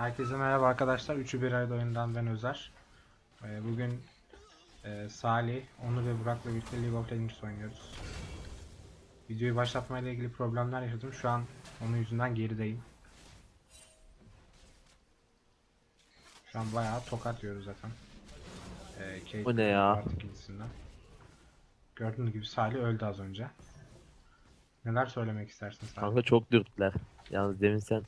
Herkese merhaba arkadaşlar. Üçü bir arada oyundan ben Özer. Ee, bugün e, Salih, Onur ve Burak'la birlikte League of Legends oynuyoruz. Videoyu başlatmayla ilgili problemler yaşadım. Şu an onun yüzünden gerideyim. Şu an bayağı tokat yiyoruz zaten. Ee, Kate Bu ne ya? artık. Gördüğünüz gibi Salih öldü az önce. Neler söylemek istersin Salih? Kanka çok dürttüler. Yalnız demin sen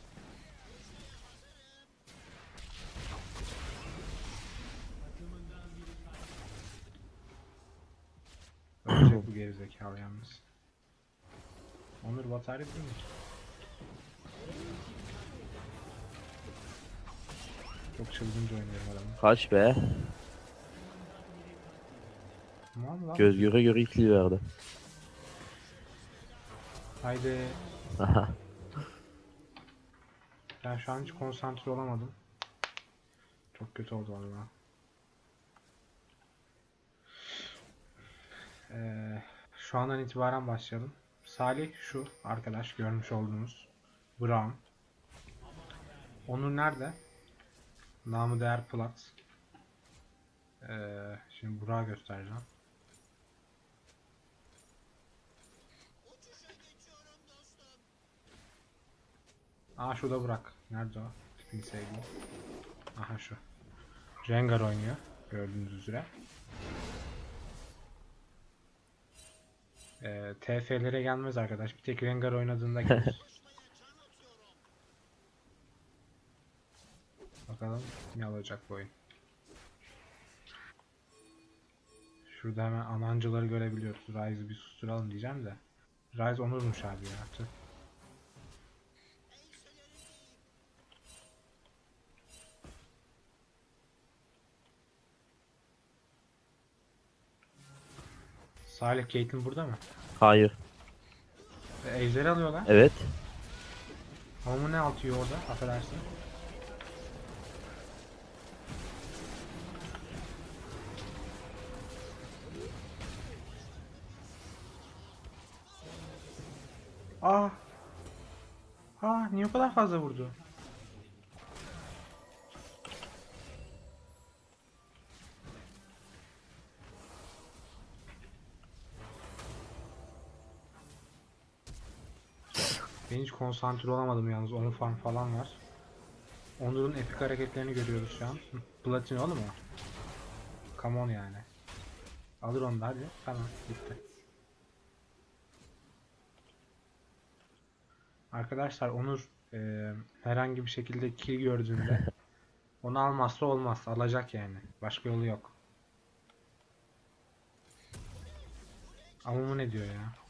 gerizekalı yalnız. Onur batarya değil mi? Çok çılgınca oynuyorum adamı. kaç be? Tamam lan. Göz göre göre ikili verdi. Haydi. Ben şu an hiç konsantre olamadım. Çok kötü oldu valla. Ee, şu andan itibaren başlayalım. Salih şu arkadaş görmüş olduğunuz. Brown. Onur nerede? Namı değer Plat. Ee, şimdi Burak'a göstereceğim. Aa şurada Burak. Nerede o? Tipini sevdim. Aha şu. Rengar oynuyor. Gördüğünüz üzere. Ee, TF'lere gelmez arkadaş. Bir tek Rengar oynadığında gelir. Bakalım ne olacak bu oyun. Şurada hemen anancıları görebiliyoruz. Ryze'ı bir susturalım diyeceğim de. Ryze onurmuş abi ya. Tüh. Salih Caitlyn burada mı? Hayır. E, Ejder'i alıyorlar. Evet. Ama ne atıyor orada? Affedersin. Aa. Aa niye o kadar fazla vurdu? Hiç konsantre olamadım yalnız. Onun farm falan var. Onur'un epik hareketlerini görüyoruz şu an. Platin oğlum o. Come on yani. Alır onu da hadi. Tamam bitti. Arkadaşlar Onur e, herhangi bir şekilde kill gördüğünde onu almazsa olmaz. Alacak yani. Başka yolu yok. Ama bu ne diyor ya?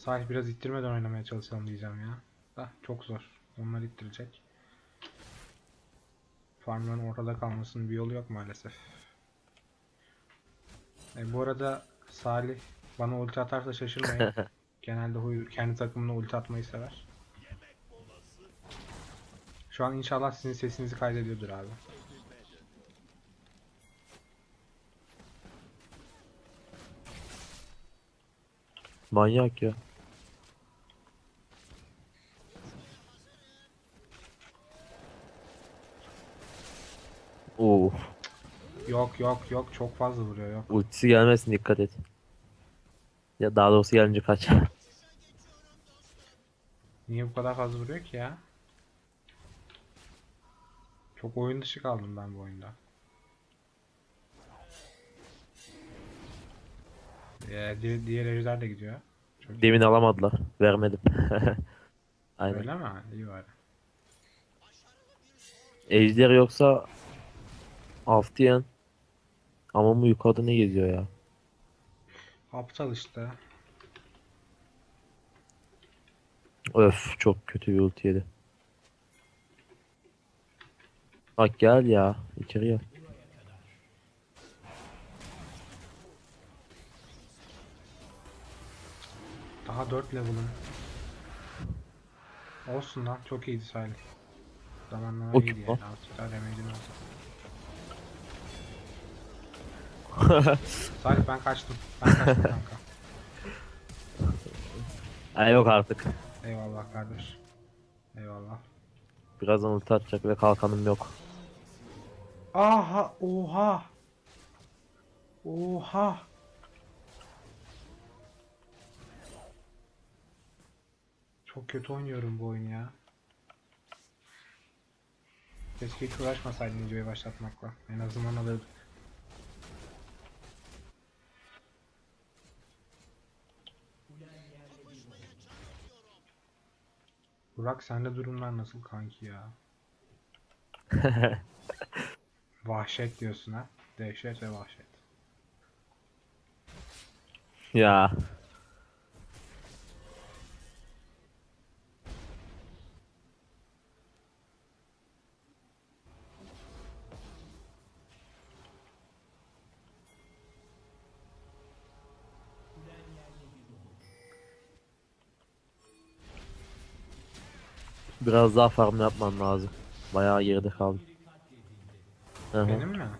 Salih biraz ittirmeden oynamaya çalışalım diyeceğim ya. Da çok zor. Onlar ittirecek. Farmların ortada kalmasının bir yolu yok maalesef. E, bu arada Salih bana ulti atarsa şaşırmayın. Genelde huyu kendi takımına ulti atmayı sever. Şu an inşallah sizin sesinizi kaydediyordur abi. Manyak ya. Oo. Yok yok yok çok fazla vuruyor yok. Ultisi gelmesin dikkat et. Ya daha doğrusu gelince kaç. Niye bu kadar fazla vuruyor ki ya? Çok oyun dışı kaldım ben bu oyunda. Ee, di- diğer ejder de gidiyor. Çok iyi. Demin alamadılar. Vermedim. Aynen. Öyle mi? İyi var. Ejder yoksa Aftiyan ama bu yukarıda ne geziyor ya? Aptal işte. Öf çok kötü bir ulti yedi. Bak gel ya içeri gel. Daha 4 level'ım. Olsun lan çok iyiydi Salih. Zamanlama O iyiydi yani. Azıcık daha damage'ini alsa. Salih ben kaçtım. Ben kaçtım kanka. Ay yok artık. Eyvallah kardeş. Eyvallah. Birazdan ulti atacak ve kalkanım yok. Aha oha. Oha. Çok kötü oynuyorum bu oyunu ya. Keşke hiç uğraşmasaydım videoyu başlatmakla. En azından alırdık. Burak sende durumlar nasıl kanki ya? Vahşet diyorsun ha. Dehşet ve vahşet. Ya. Biraz daha farm yapman lazım. Bayağı geride kaldım. Hı hı. Benim mi?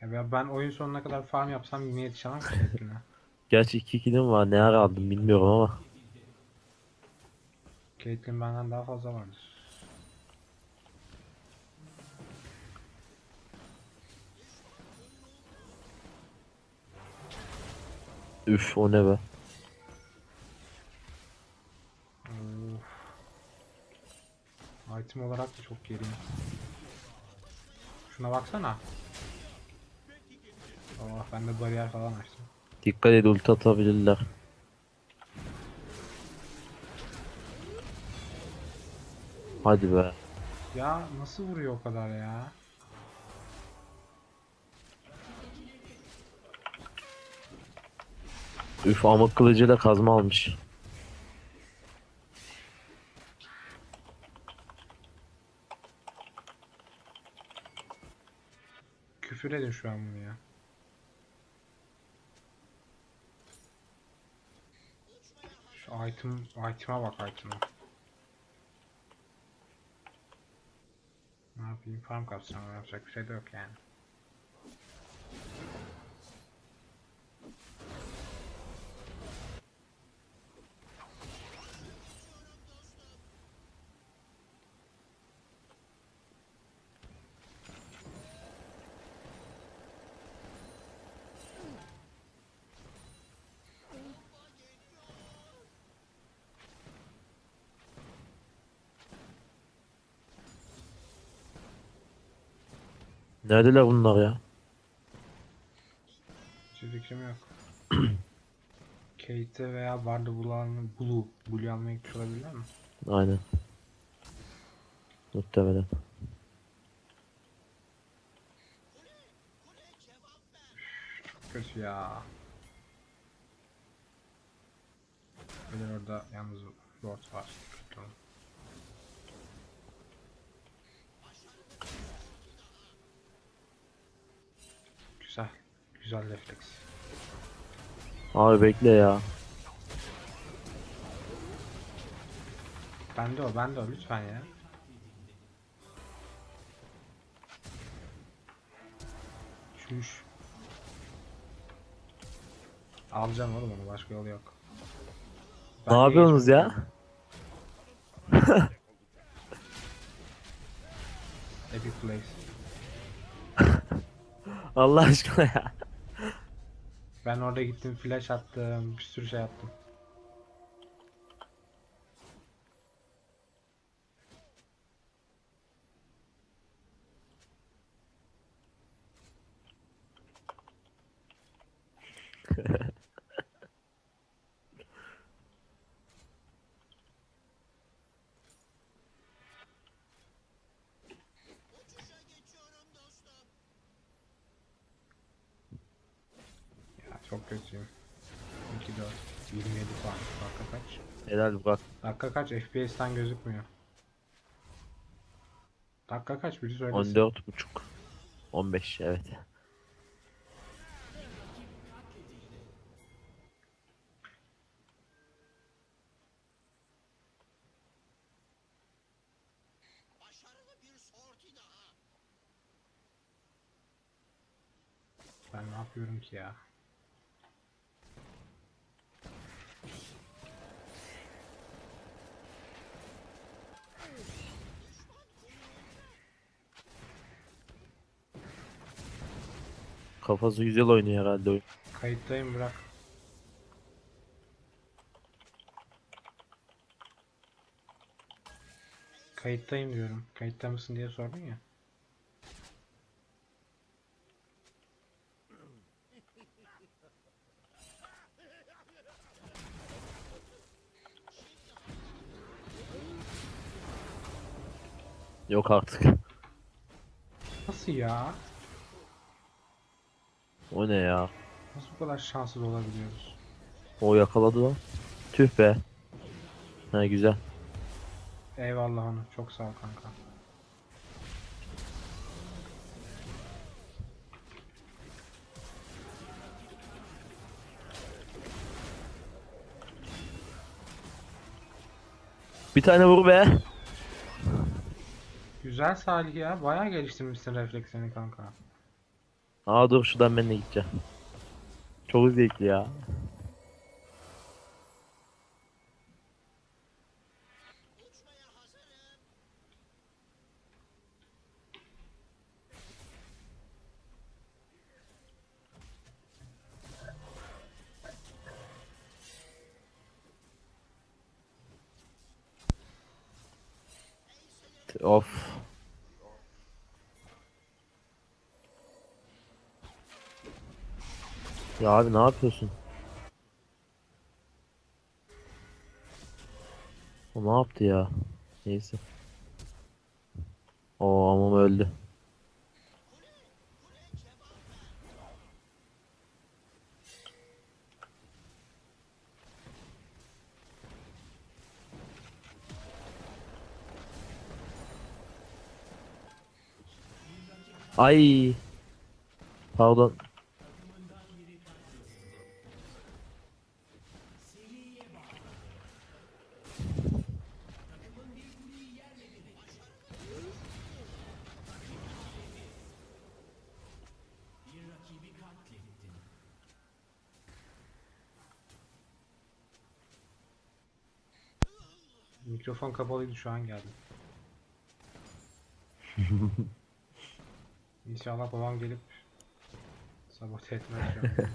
Ya ben- ben oyun sonuna kadar farm yapsam yine yetişemem ki Caitlyn'e. Gerçi 2 kilim var. Ne ara aldım bilmiyorum ama. Caitlyn benden daha fazla vardır. Üf o ne be. Item olarak da çok geriyim. Şuna baksana. Oh ben de bariyer falan açtım. Dikkat et ulti atabilirler. Hadi be. Ya nasıl vuruyor o kadar ya? Üf amık kılıcı da kazma almış. Edin şu an bunu ya. Şu item, item'a bak item'a. Ne yapayım? Farm kapsam yapacak bir şey de yok yani. Neredeler bunlar ya? Hiçbir fikrim yok. Kate'e veya Ward'ı bulan Blue, Blue almaya gitmiş olabilirler mi? Aynen. Muhtemelen. Kötü ya. Bir de orada yalnız Lord var. Kötü oldu. Güzel. Güzel refleks. Abi bekle ya. Bende o, bende o. Lütfen ya. Şuş. Alacağım oğlum onu. Başka yolu yok. Ne Ben de yapıyorsunuz ya? Epic Place. Allah aşkına ya. Ben orada gittim flash attım. Bir sürü şey yaptım. çok kötüyüm. 2 4 27 puan. Dakika kaç? Helal bak. Dakika kaç? FPS'ten gözükmüyor. Dakika kaç? Biri söylesin. 14 buçuk. 15 evet. Ben ne yapıyorum ki ya? Kafası güzel oynuyor herhalde oyun. Kayıttayım bırak. Kayıttayım diyorum. Kayıtta mısın diye sordun ya. Yok artık. Nasıl ya? O ne ya? Nasıl bu kadar şanssız olabiliyoruz? O yakaladı lan. Tüh be. Ha güzel. Eyvallah onu. Çok sağ ol kanka. Bir tane vur be. Güzel Salih ya. Bayağı geliştirmişsin refleksini kanka. Aa dur şuradan ben de gideceğim. Çok zevkli ya. Of. Ya abi ne yapıyorsun? O ne yaptı ya? Neyse. O amam öldü. Ay. Pardon. Mikrofon kapalıydı şu an geldi. İnşallah babam gelip sabote etmez şu an.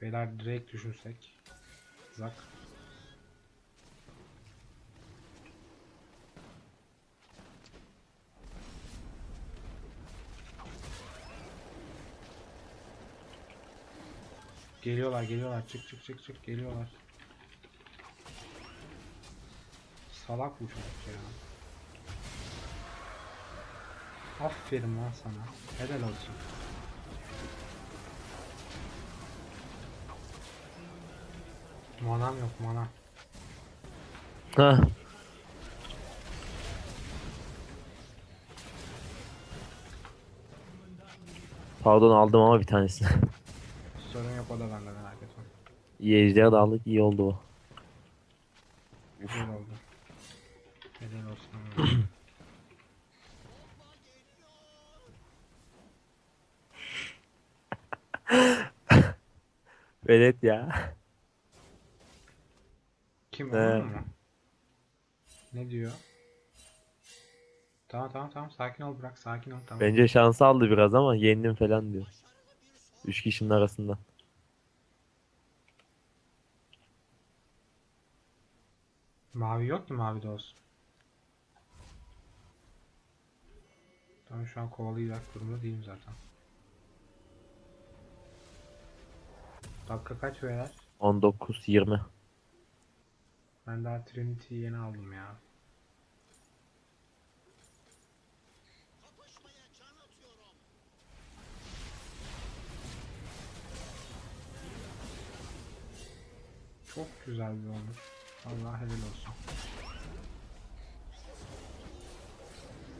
Beyler direkt düşünsek. Zak. Geliyorlar geliyorlar çık çık çık çık geliyorlar. Salak bu çocuk ya. Aferin lan sana. Helal olsun. Manam yok mana. Ha. Pardon aldım ama bir tanesini. Sorun yok o da bende merak etme. İyi ejder de aldık iyi oldu o. Güzel oldu. Helal olsun. Velet ya. Kim onun mu? Ne diyor? Tamam tamam tamam sakin ol bırak sakin ol tamam. Bence şansı aldı biraz ama yendim falan diyor. Üç kişinin arasında. Mavi yok ki mavi de olsun. Tamam şu an kovalayacak durumda değilim zaten. Dakika kaç beyler? 19 20. Ben daha Trinity'yi yeni aldım ya. Çok güzel bir olur. Allah helal olsun.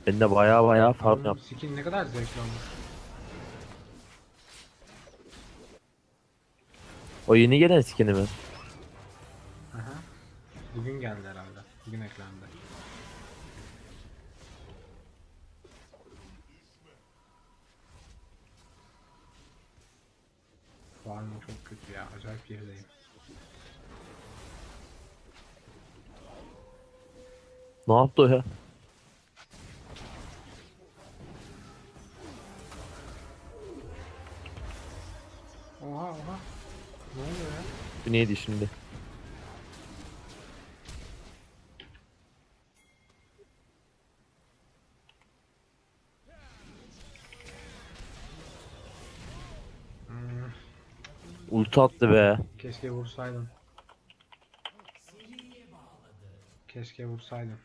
Ben de baya baya farm yaptım. Skin ne kadar zevkli olmuş. O yeni gelen skin'i mi? Aha. Bugün geldi herhalde. Bugün eklendi. Farmım çok kötü ya. Acayip gerideyim. Ne yaptı o ya? Oha oha. Ne oluyor ya? Bu neydi şimdi? Hmm, Ulti attı be. keşke vursaydım. Keşke vursaydım.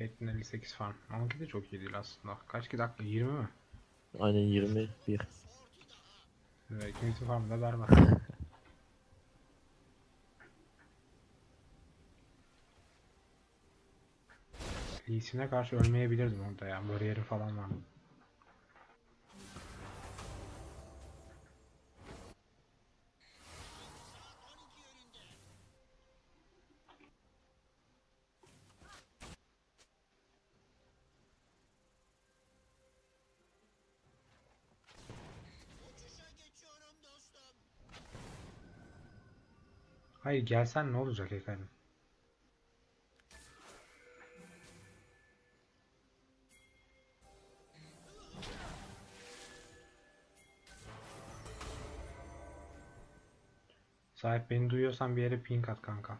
Caitlyn 58 farm. Onunki de çok iyi değil aslında. Kaç ki dakika? 20 mi? Aynen 21. Evet, ikinci farmı da berbat. Lee Sin'e karşı ölmeyebilirdim orada ya. Bariyeri falan var. Hayır gelsen ne olacak efendim? Sahip beni duyuyorsan bir yere ping at kanka.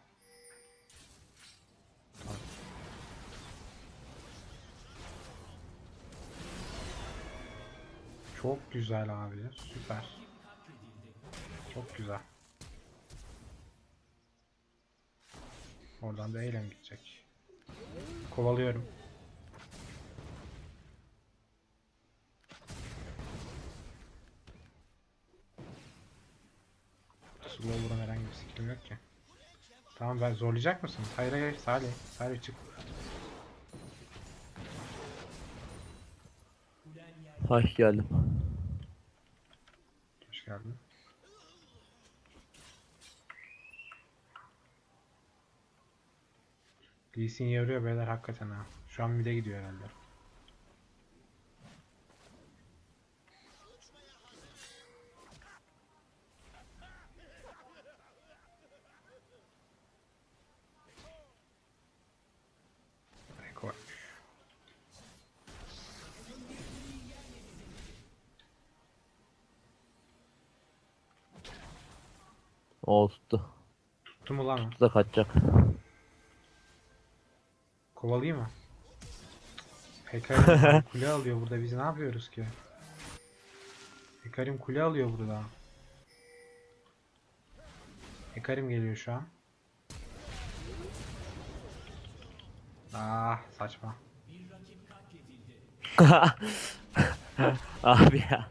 Çok güzel abi. Süper. Çok güzel. Oradan da eylem gidecek. Kovalıyorum. Slow vuran herhangi bir skillim yok ki. Tamam ben zorlayacak mısın? Hayır hayır Salih. Salih çık. Hay geldim. Hoş geldin. Lee Sin yarıyor beyler hakikaten ha. Şu an mid'e gidiyor herhalde. O tuttu. Tuttu mu lan? Tuttu da kaçacak. Kovalayayım mı? Hekarim kule alıyor burada. Biz ne yapıyoruz ki? Hekarim kule alıyor burada. Hekarim geliyor şu an. Ah saçma. Abi ya.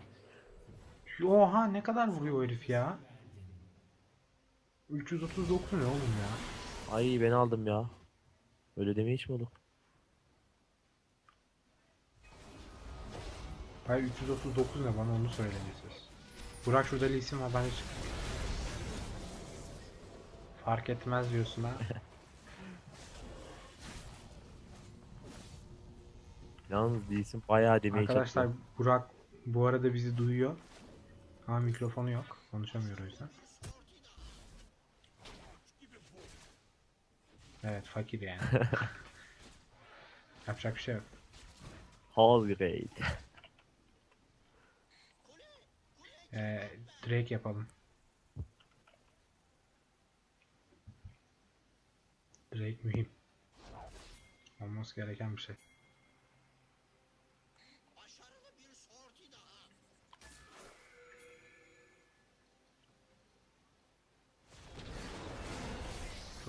Oha ne kadar vuruyor o herif ya? 339 ne oğlum ya? Ay ben aldım ya. Öyle deme hiç mi olur? Hayır 339 ne bana onu söyleyin siz. Burak şurada isim var bence çık. Fark etmez diyorsun ha. Yalnız değilsin bayağı demeye Arkadaşlar Burak bu arada bizi duyuyor. Ama mikrofonu yok. Konuşamıyor o yüzden. Evet fakir yani. Yapacak bir şey yok. Hall grade. Ee, Drake yapalım. Drake mühim. Olması gereken bir şey.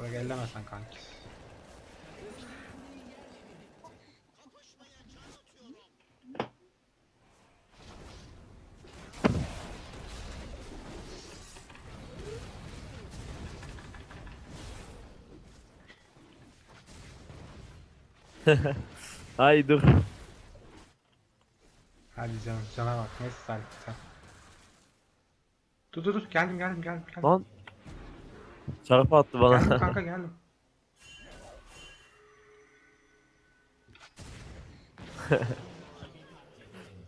Buraya ellemesen kanki. Ay dur. Hadi canım cana bak neyse sen. Dur dur dur geldim geldim geldim. geldim. Lan Çarpı attı bana. Geldim kanka geldim.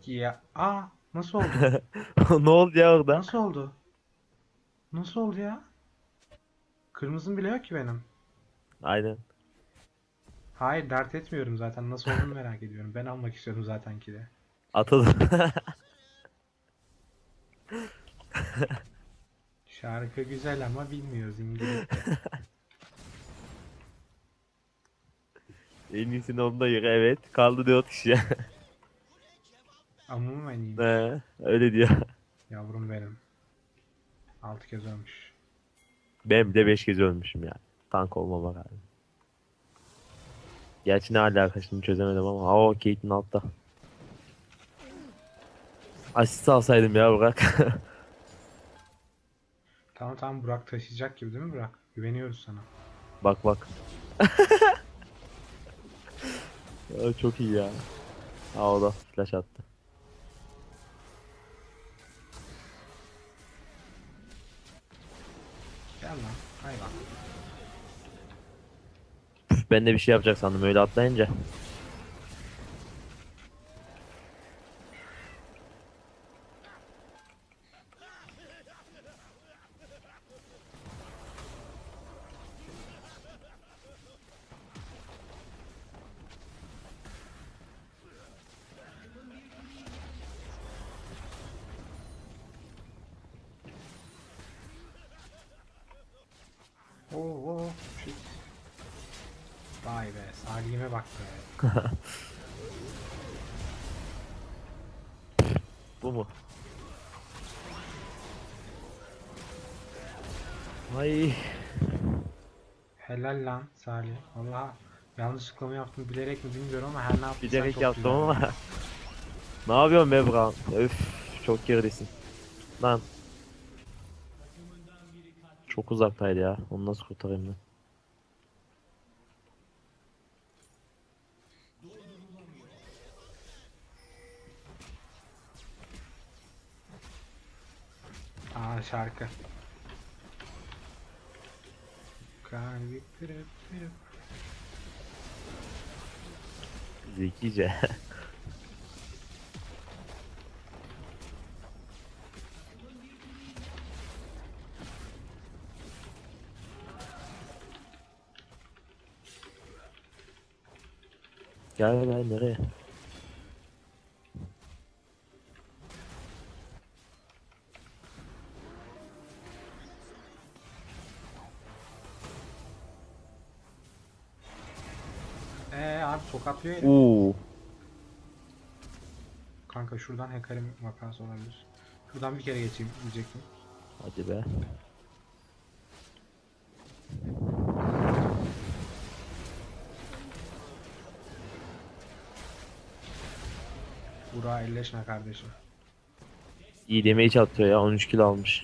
ya aa nasıl oldu? ne oldu ya orada? Nasıl oldu? Nasıl oldu ya? Kırmızım bile yok ki benim. Aynen. Hayır dert etmiyorum zaten. Nasıl olduğunu merak ediyorum. Ben almak istiyorum zaten ki de. Atıldı. Şarkı güzel ama bilmiyoruz İngilizce. en iyisini onda yürü evet. Kaldı 4 kişi. Ama mı en iyi? He, öyle diyor. Yavrum benim. 6 kez ölmüş. Ben de 5 kez ölmüşüm ya. Tank olmama rağmen. Gerçi ne alaka şimdi çözemedim ama. Aa o Kate'in altta. Asist alsaydım ya Burak. Tamam tamam Burak taşıyacak gibi değil mi Burak? Güveniyoruz sana. bak bak. ya, çok iyi ya. Aa o da flash attı. Gel lan. Hayvan. Ben de bir şey yapacak sandım öyle atlayınca. Oo, oo, shit. Vay be, Salih'ime bak be. Bu mu? Ay. Helal lan Salih. Valla yanlışlıkla mı yaptım bilerek mi bilmiyorum ama her ne yaptıysan Bilerek yaptım ama. ne yapıyorsun be? Öf çok geridesin. Lan. Çok uzaktaydı ya. Onu nasıl kurtarayım ben? Şarkı. Kalbi. Zekice. Gel gel nereye? Tokatlıyor herif. Oo. Kanka şuradan hacker'im vakası olabilir. Şuradan bir kere geçeyim diyecektim. Hadi be. Burak'a elleşme kardeşim. İyi damage atıyor ya 13 kill almış.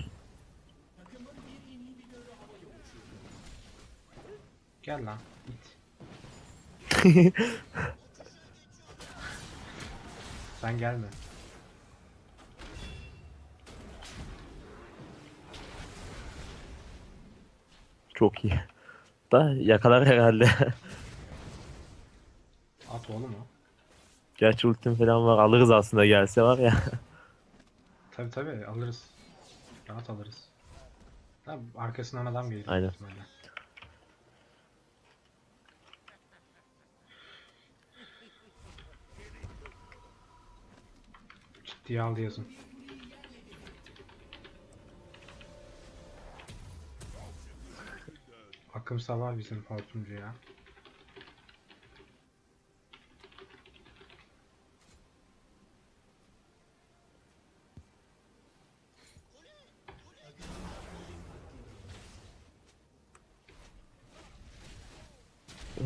Gel lan. Sen gelme. Çok iyi. Da yakalar herhalde. At oğlum o. Gerçi ultim falan var alırız aslında gelse var ya. Tabi tabi alırız. Rahat alırız. Tabi arkasından adam gelir. Aynen. ihtimalle. Ciddiye aldı yazın. Akımsa var bizim hortumcu ya.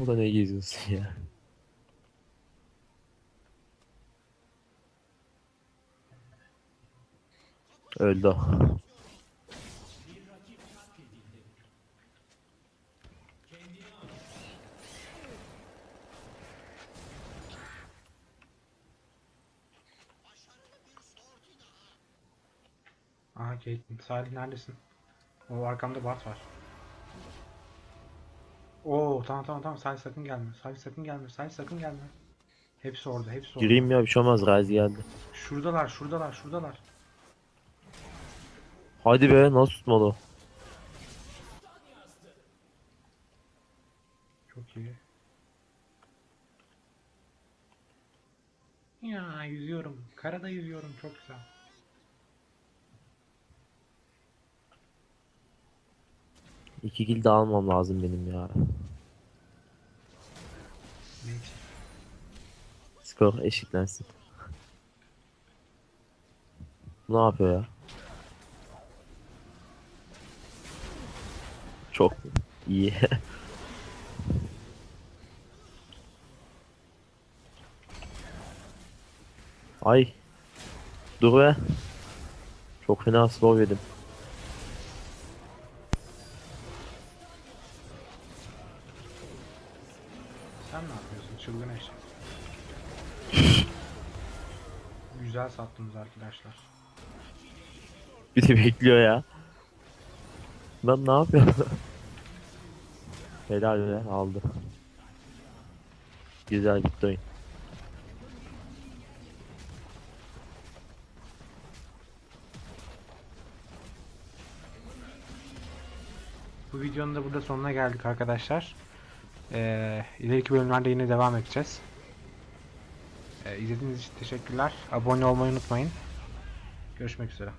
O da ne geziyorsun ya. Öldü. Aha Caitlyn. Salih neredesin? O arkamda Bart var. Oo tamam tamam tamam Salih sakın gelme. Salih sakın gelme. Salih sakın gelme. Hepsi orada, hepsi orada. Gireyim ya bir şey olmaz. Razi geldi. Şuradalar, şuradalar, şuradalar. Hadi be nasıl tutmadı? Çok iyi. Ya yüzüyorum. Karada yüzüyorum. Çok güzel. İki daha almam lazım benim ya. Neyse. Skor eşitlensin. Ne yapıyor ya? Çok iyi. Ay. Dur be. Çok fena slow yedim. Sen ne yapıyorsun? Çılgın eşek. Güzel sattınız arkadaşlar. Bir de bekliyor ya. Ben ne yapıyorum? Helal be aldı. Güzel bitti oyun. Bu videonun da burada sonuna geldik arkadaşlar. Ee, ileriki bölümlerde yine devam edeceğiz. Ee, izlediğiniz için teşekkürler. Abone olmayı unutmayın. Görüşmek üzere.